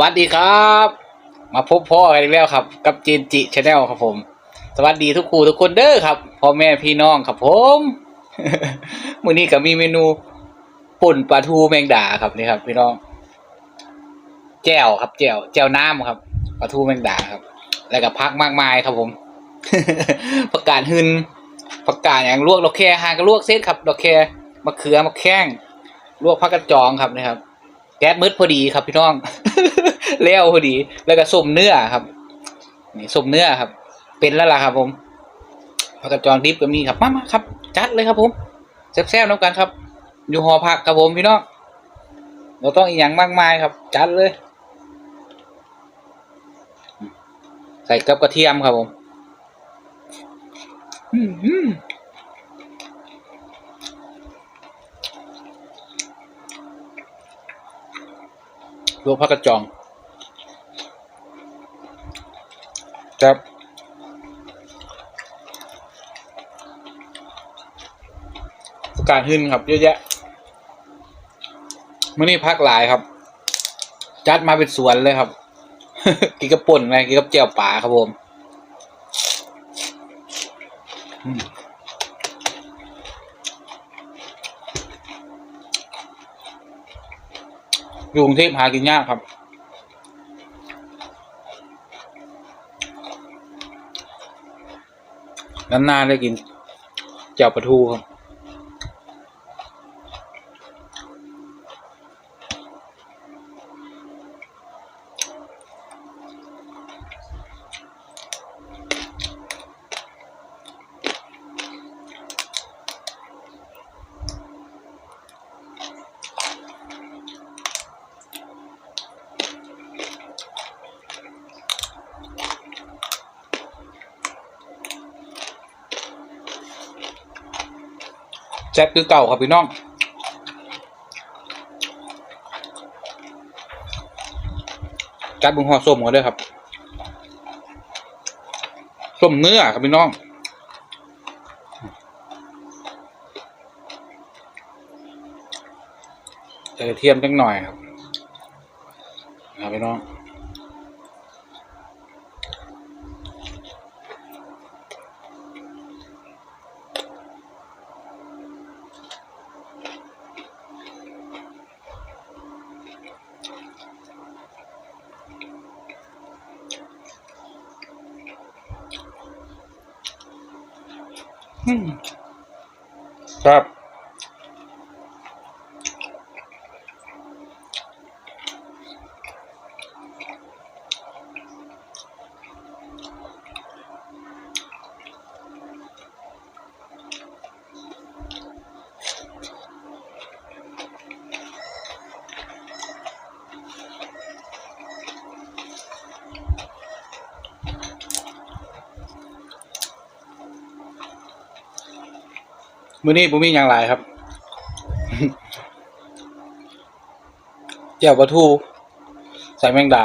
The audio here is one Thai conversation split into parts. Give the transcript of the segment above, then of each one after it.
วัสดีครับ มาพบพ่อกันอีกแล้วครับ กับจีนจิชาแนลครับผม สวัสดีทุกครูทุกคนเด้อครับพ่อแม่พี่น้องครับผมมื้อนี้ก็มีเมนูป่นปลาทูแมงดาครับนี่ครับ พี่น้อง แจ่วครับ แจ่วแจ่วน้ำครับปลาทูแมงดาครับ แล้วก็พักมากมายครับผมผักกาดหึนผักกาดอย่างลวกดอกแคหางก็ลวกเส้นครับดอกแคมะเขือมะแข้งลวกผักกระจองครับนะครับ ก๊สมืดพอดีครับพี่น้องเลี้ยวพอดี แล้วก็ส้มเนื้อครับ นี่ส้มเนื้อครับ เป็นแล้วล่ะครับผมผักกระจองดิบก็มีครับมามาครับ จัดเลยครับผมแซ่บๆน้ำกันครับ อยู่หอผักครับผมพี่น้องเราต้องอีกอย่างมากมายครับ จัดเลย ใส่กับกระเทียมครับผม อืม ลวกผักกระจองครับสการหึนครับเยอะแยะมื่อนี้พักหลายครับ จัดมาเป็นสวนเลยครับ กินกับป่นไงกินกับเจียวป่าครับผม อยู่กรุงเทพหากินยากครับ นานๆได้กินเจ้าปลาทูครับ แซ่บคือเก่าครับพี่น้องจัดบุงห่อส้มกันด้วยครับส้มเนื้อครับพี่น้องใส่เทียมจังหน่อยครับนะครับพี่น้อง ค มื้อนี้ผมมีอย่างไรครับเจียวปลาทู ใส่แมงดา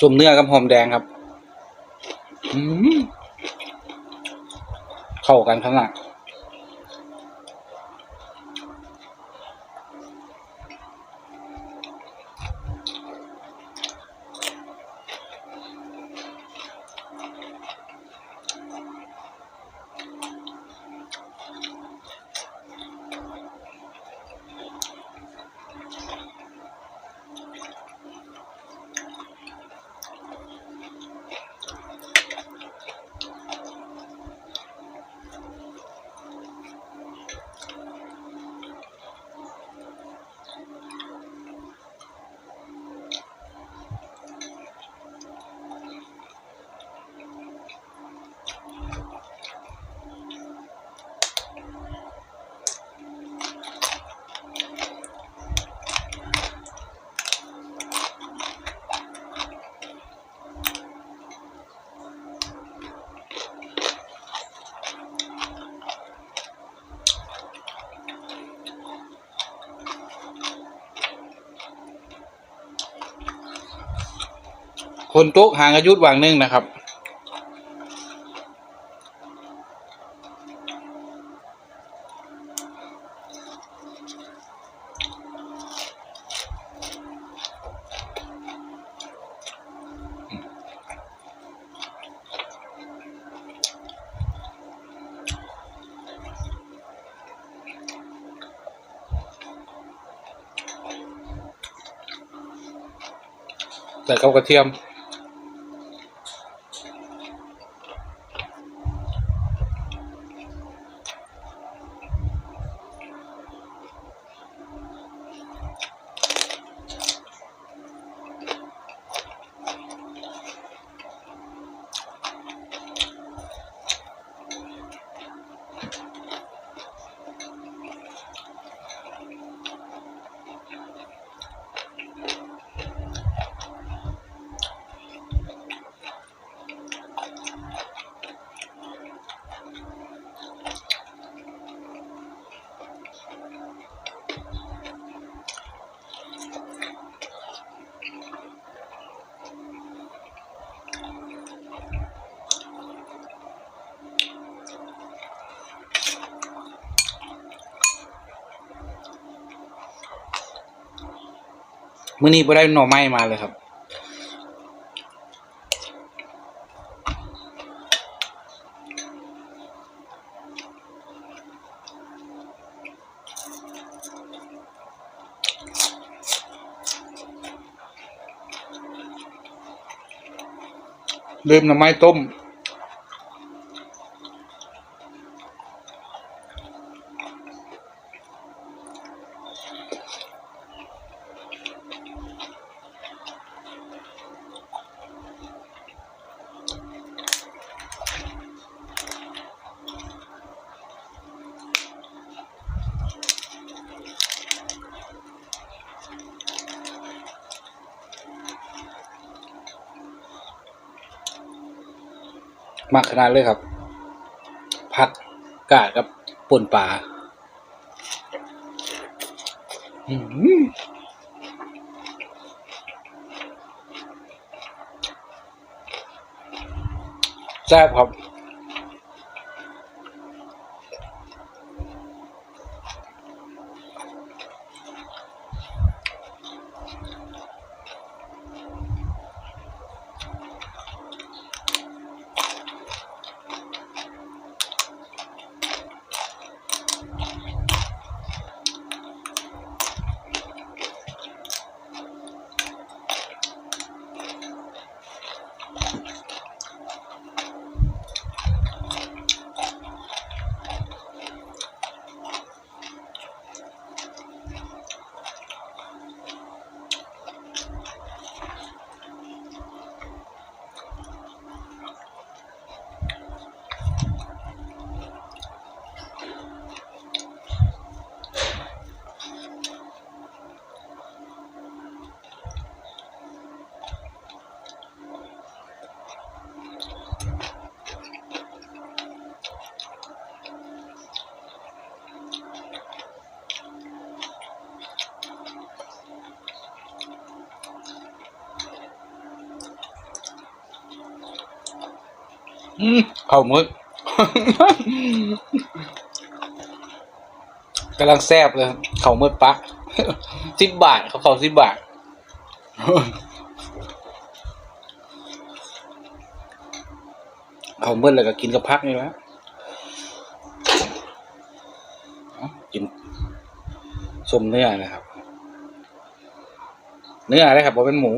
สมเนื้อกับหอมแดงครับเข้ากันขนาด นโต๊ะหางอายุวางหนึ่งนะครับใส่ข้าวกระเทียม มื้อนี้บ่ได้หน่อไม้มาเลยครับ ลืมหน่อไม้ต้ม มากขนาดเลยครับพักกาดกับป่นปลาแซ่บครับ อ อืมข้าวมึกกำลังแซ่บเลยข้าวมึกปะสิบบาทเขาเขาสิบบาทข้าวมึกแล้วก็กินกับพักนี่แหละเอากินส้มเนื้อนะครับ เนื้ออะไรครับบ่เป็นหมู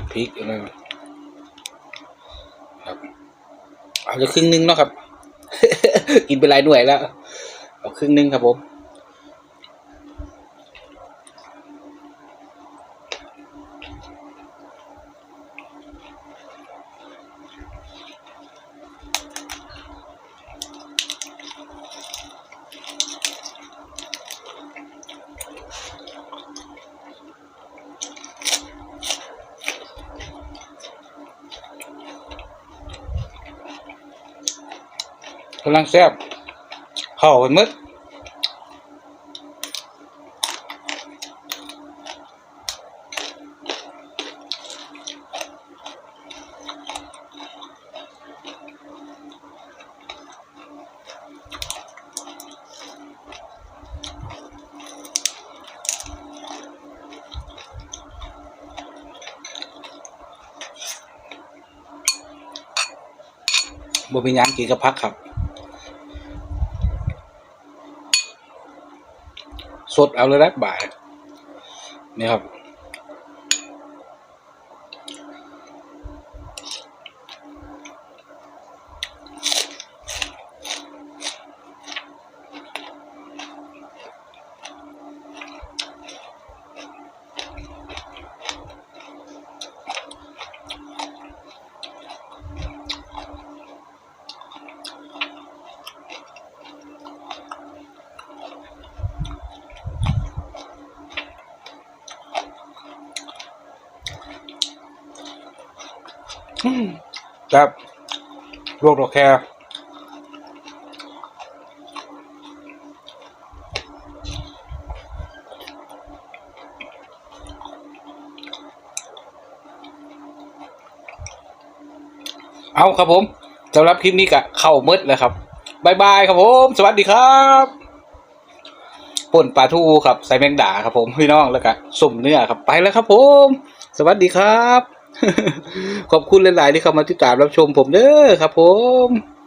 ดพริกนะครับ เอาจะครึ่งหนึงเนาะครับ กินไปหลายหน่วยแล้ว เอาครึ่งหนึงครับผมำลังแซ่บเข้ากันมึดบ่มีหยังกินกับพักครับ ดเอาเลยนะบ่ายนะครับ ครับลวกดอกแครเอาครับผมสำหรับคลิปนี้ก็เข้ามืดแล้วครับบายบายครับผม สวัสดีครับป่นปลาทูครับใส่แมงดาครับผมพี่น้องแล้วก็สุ่มเนื้อครับไปแล้วครับผม สวัสดีครับ ขอบคุณหลาย ๆ ที่เข้ามาติดตามรับชมผมเด้อครับผม